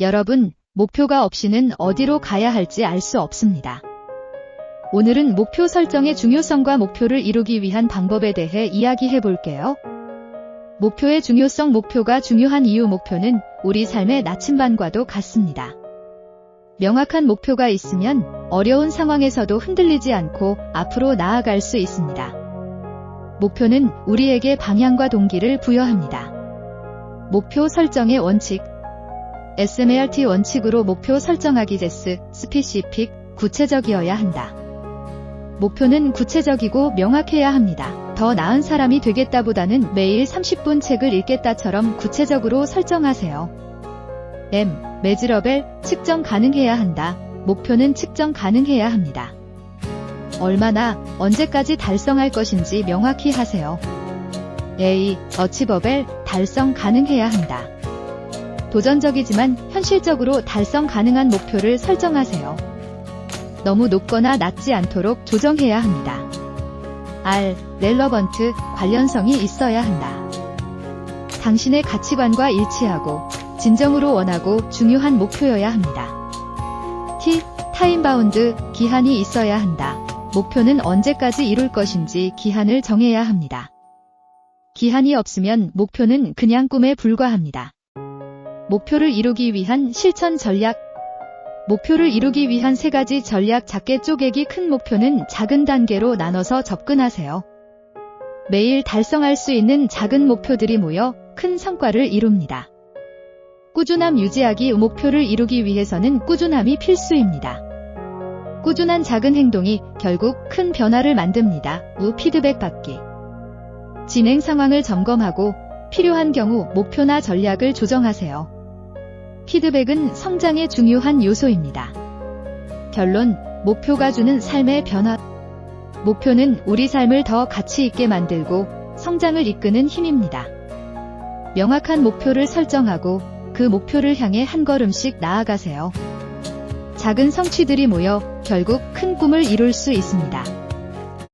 여러분, 목표가 없이는 어디로 가야 할지 알 수 없습니다. 오늘은 목표 설정의 중요성과 목표를 이루기 위한 방법에 대해 이야기해 볼게요. 목표의 중요성 목표가 중요한 이유 목표는 우리 삶의 나침반과도 같습니다. 명확한 목표가 있으면 어려운 상황에서도 흔들리지 않고 앞으로 나아갈 수 있습니다. 목표는 우리에게 방향과 동기를 부여합니다. 목표 설정의 원칙 SMART 원칙으로 목표 설정하기 제스, 스피시픽, 구체적이어야 한다. 목표는 구체적이고 명확해야 합니다. 더 나은 사람이 되겠다보다는 매일 30분 책을 읽겠다처럼 구체적으로 설정하세요. M. 메즈러벨, 측정 가능해야 한다. 목표는 측정 가능해야 합니다. 얼마나, 언제까지 달성할 것인지 명확히 하세요. A. 어치버벨, 달성 가능해야 한다. 도전적이지만 현실적으로 달성 가능한 목표를 설정하세요. 너무 높거나 낮지 않도록 조정해야 합니다. R. 렐러번트, 관련성이 있어야 한다. 당신의 가치관과 일치하고 진정으로 원하고 중요한 목표여야 합니다. T. 타임바운드, 기한이 있어야 한다. 목표는 언제까지 이룰 것인지 기한을 정해야 합니다. 기한이 없으면 목표는 그냥 꿈에 불과합니다. 목표를 이루기 위한 실천 전략 목표를 이루기 위한 세 가지 전략 작게 쪼개기 큰 목표는 작은 단계로 나눠서 접근하세요. 매일 달성할 수 있는 작은 목표들이 모여 큰 성과를 이룹니다. 꾸준함 유지하기 목표를 이루기 위해서는 꾸준함이 필수입니다. 꾸준한 작은 행동이 결국 큰 변화를 만듭니다. 우 피드백 받기. 진행 상황을 점검하고 필요한 경우 목표나 전략을 조정하세요. 피드백은 성장의 중요한 요소입니다. 결론, 목표가 주는 삶의 변화. 목표는 우리 삶을 더 가치 있게 만들고 성장을 이끄는 힘입니다. 명확한 목표를 설정하고 그 목표를 향해 한 걸음씩 나아가세요. 작은 성취들이 모여 결국 큰 꿈을 이룰 수 있습니다.